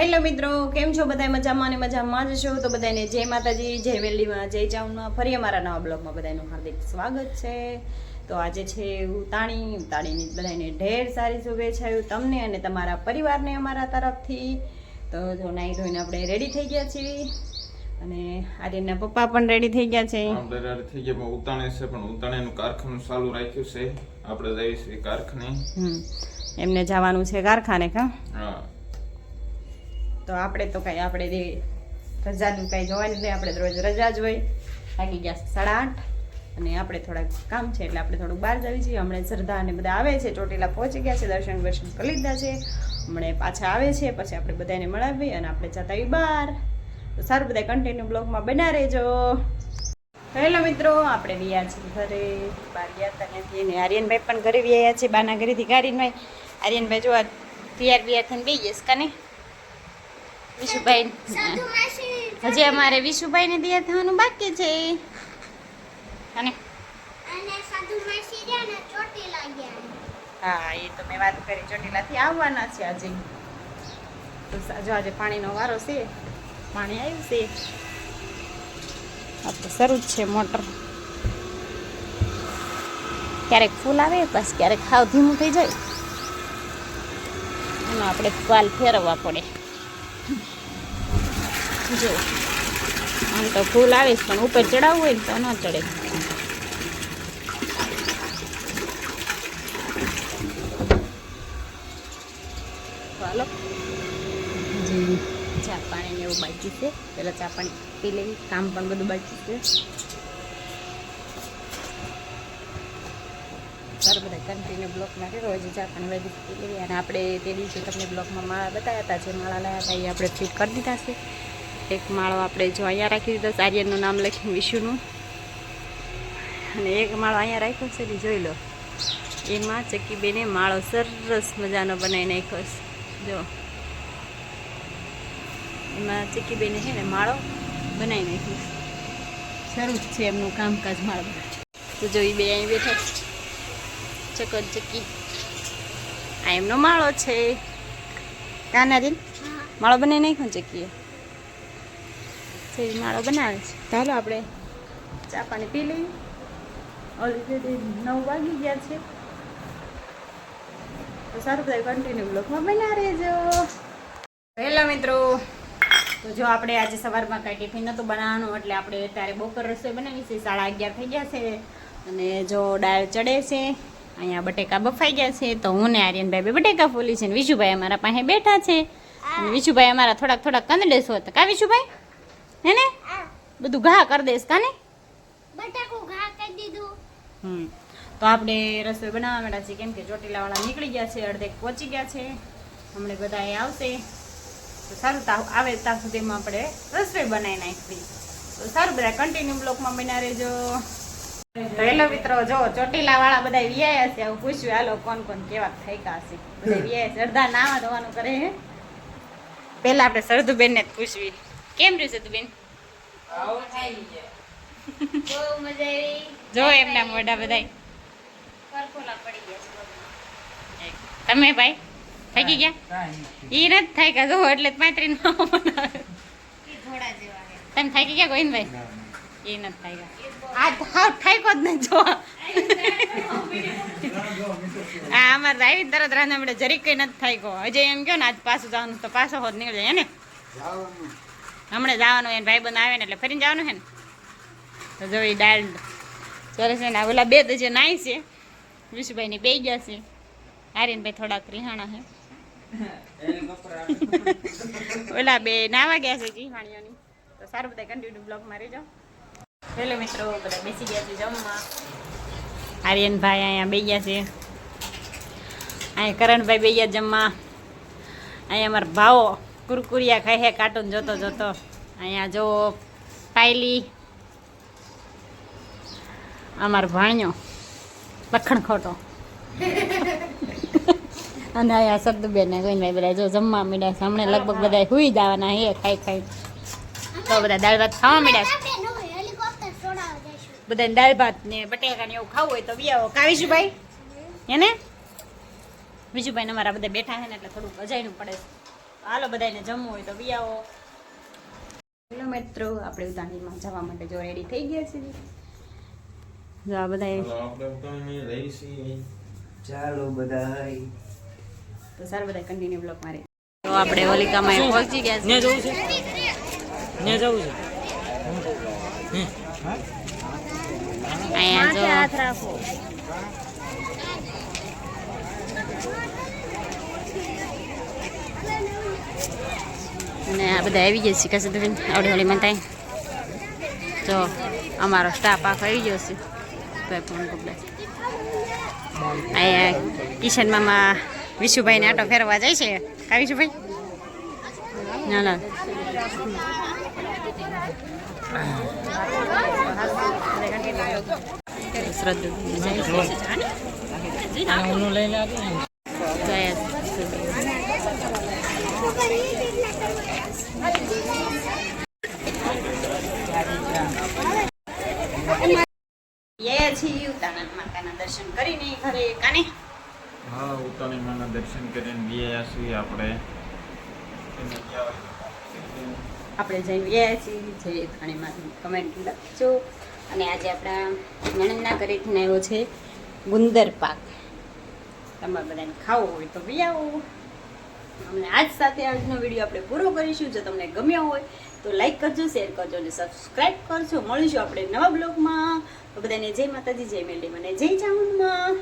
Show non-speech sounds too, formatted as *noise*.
Hello મિત્રો કેમ છો બધા મજામાં અને મજામાં જ છો? તો બધાને જય માતાજી જય વેલીમાં જય ચાઉનમાં ફરી અમારા નવા બ્લોગમાં બધાનું હાર્દિક સ્વાગત છે. તો આજે છે ઉતાણી ઉતાણીની બધાને ઢેર સારી શુભેચ્છાઓ તમને અને તમારા પરિવારને અમારા તરફથી. તો જો નાઈ ધોઈને આપણે રેડી થઈ ગયા છીએ. અને આર્યનના પપ્પા પણ રેડી થઈ ગયા છે. આપણે રેડી થઈ ગયા પણ ઉતાણે છે પણ ઉતાણેનું કારખાનું ચાલુ રાખ્યું છે. આપણે જઈશું કારખાને. એમને જવાનું છે કારખાને કા? હા. તો આપણે તો કાંઈ આપણે રજાનું કાંઈ જોવાનું નહીં આપણે રોજ રજા જ હોય. લાગી ગયા સાડા આઠ અને આપણે થોડાક કામ છે એટલે આપણે થોડુંક બહાર જવી છીએ હમણાં શ્રદ્ધા અને બધા આવે છે, ચોટીલા પહોંચી ગયા છે, દર્શન દર્શન કરી લીધા છે. હમણાં પાછા આવે છે, પછી આપણે બધાને મળાવી અને આપણે જતા આવી બહાર. તો સારું બધા કન્ટિન્યુ બ્લોગમાં બના રહેજો. હેલો મિત્રો, આપણે વ્યા છીએ ઘરે. બહાર ગયા હતા ત્યાંથી અને આર્યનભાઈ પણ ઘરે વ્યા છે, બાના ઘરેથી ગાડીનભાઈ આર્યનભાઈ જો આ તૈયાર બિયાર થઈને બે જઈશ કાને? વિશુભાઈ. હજી અમારે વિશુભાઈને દિયા થવાનું બાકી છે. અને? હા એ તો મેં વાત કરી ચોટીલાથી આવવાના છે આજે. જો આજે પાણીનો વારો છે પાણી આવ્યું છે. આ તો શરૂ જ છે મોટર. ક્યારેક ફૂલ આવે બસ ક્યારેક ખાવ ધીમું થઈ જાય. એમાં આપણે ફાલ ફેરવવા પડે. જો. આમ તો ફૂલ આવે છે, પણ ઉપર ચડાવવું હોય ને તો ન ચડે. ચાલો ચા પાણી ને એવું બાકી છે. પેલા ચા પાણી પી લેવી કામ પણ બધું બાકી છે. સારું બધા કન્ટિન્યુ બ્લોકમાં રહ્યો હજી ચા પણ પી લેવી અને આપણે તે દિવસે તમને બ્લોકમાં માળા બતાવ્યા હતા, જે માળા લાવ્યા હતા, એ આપણે ફિટ કરી દીધા છે. એક માળો આપણે જો અહીંયા રાખી દીધો છે, આર્યનનું નામ લખ્યું વિશુનું અને એક માળો અહીંયા રાખ્યો છે ને જોઈ લો. એમાં ચક્કીબેને માળો સરસ મજાનો બનાવી નાખ્યો છે. જો. એમાં ચક્કીબેને છે ને માળો બનાવી નાખ્યો છે. શરૂ જ છે એમનું કામકાજ માળો તો જો એ બે અહીં બેઠા ચકર આ એમનો માળો છે. કાનાજી માળો બનાવી નાખ્યો ચક્કીએ છે માળો બનાવે છે. ચાલો આપણે ચા પાણી પી લઈએ. ઓલરેડી નવ વાગી ગયા છે. તો સારું બધા કન્ટિન્યુ બ્લોકમાં બના રહેજો. હેલો મિત્રો. તો જો આપણે આજે સવારમાં કાંઈ ટિફિન નહોતું બનાવવાનું એટલે આપણે અત્યારે બપોર રસોઈ બનાવી છે. સાડા અગિયાર થઈ ગયા છે. અને જો દાળ ચડે છે. અહીંયા બટેકા બફાઈ ગયા છે તો હું ને આર્યનભાઈ બે બટેકા ફોલી છે ને વિશુભાઈ અમારા પાસે બેઠા છે. અને વિશુભાઈ અમારા થોડાક થોડાક કંદડેસો હતા. કા વિશુભાઈ? હે ને? બધું ઘા કરી દઈશ કાને બટાકું ઘા કરી દીધું. હમ. તો આપણે રસોઈ બનાવવા માંડ્યા છીએ. કેમ કે ચોટીલાવાળા નીકળી ગયા છે અડધેક પહોંચી ગયા છે. હમણાં બધા એ આવશે. તો સારું તાવ આવે ત્યાં સુધીમાં આપણે રસોઈ બનાવી નાખવી. તો સારું બધા કન્ટિન્યુ બ્લોકમાં બના રહેજો. તો હેલો મિત્રો જો ચોટીલા વાળા બધા વિયાયા છે આવું પૂછ્યું હાલો કોણ કોણ કેવા થાયકા હશે? બધા વિયાયા છે અડધા નાવા ધોવાનું કરે હે. પહેલા આપણે સરદુબેન ને પૂછવી. કેમ રહ્યું સરદુબેન મજા આવી. જો એમના મોઢા બધા પરખોલા પડી ગયા છે તમે ભાઈ થાકી ગયા? ઈ નથી થાય કે જો એટલે પાંત્રી નો છે. તમે થાકી ગયા ગોવિંદભાઈ? એ નથી થાય. આ હાવ થાક્યો જ નહીં જો આ અમારે આવી તરત રાંધા મળે. જરીક કઈ નથી થાક્યો હજે એમ કહો ને આજ પાછું જવાનું તો પાછો હોત નીકળી જાય હે ને? હમણાં જવાનું એને ભાઈ બંધ આવે ને એટલે ફરીને જવાનું હે ને? તો જો એ દાળ સરસ ને આ ઓલા બે તો જે નાય છે. વિશુભાઈ ની બે ગયા છે. આર્યનભાઈ થોડાક રિહાણા હે *laughs* ઓલા બે નાવા ગયા છે જીહાણીઓની તો સારું બધા કન્ટિન્યુ બ્લોગમાં રહેજો. હેલો મિત્રો બધા બેસી ગયા છે જમવા આર્યનભાઈ અહીંયા બે ગયા છે અહીંયા કરણભાઈ બે ગયા જમવા અહીંયા અમારા ભાવો કુરકુરિયા ખાઈ કાર્ટૂન જોતો જોતો અહીંયા જો પાયલી અમારો ભાણ્યો લખણ ખોટો અને અહીંયા શબ્દબેન ગોવિંદભાઈ બધા જો જમવા મળ્યા છે હમણાં લગભગ બધા હુઈ જવાના હે ખાઈ ખાઈ તો બધા દાળ ભાત ખાવા મળ્યા છે આપણે નો હેલિકોપ્ટર છોડાવવા જઈશું બધાને દાળ ભાત ને બટેકા ને એવું ખાવું હોય તો બી આવો. કાવીશુભાઈ હે ને? વિશુભાઈ અમારા બધા બેઠા છે ને એટલે થોડુંક અજાયનું પડે છે. હાલો બધાને જમવું હોય તો બી આવો. હેલો મિત્રો આપણે ઉદાહરણમાં જવા માટે જો રેડી થઈ ગયા છીએ જો આ બધા ચાલો છીએ બધાય. તો સારું બધા કન્ટિન્યુ બ્લોક મારે. તો આપણે હોલિકામાં પહોંચી ગયા ને જવું છે? ને જવું છે? અહીંયા જો હાથ રાખો અને આ બધા આવી જશે છે દુબીન આવડી હોળી માતા જો અમારો સ્ટાફ આખો આવી ગયો છે. એ ફોન કપડે અહીંયા કિશન મામા વિશુભાઈને આટો ફેરવા જાય છે. કા વિશુભાઈ? ના ના. દર્શન કરીને હા ઉત્તરાયણ માના દર્શન કરીને આપણે આપણે જઈ ગયા છીએ. જય થાણીમાંથી કમેન્ટ લખજો. અને આજે આપણા નણંદના ઘરેથી આવ્યો છે, ગુંદર પાક. તમારે બધાને ખાવો હોય તો બી આવો. અમને આજ સાથે આજનો વીડિયો આપણે પૂરો કરીશું. જો તમને ગમ્યો હોય તો લાઈક કરજો શેર કરજો અને સબસ્ક્રાઈબ કરજો. મળીશું આપણે નવા બ્લોગમાં. બધાને જય માતાજી, જય મેલડી, મને જય ચામુંડમાં.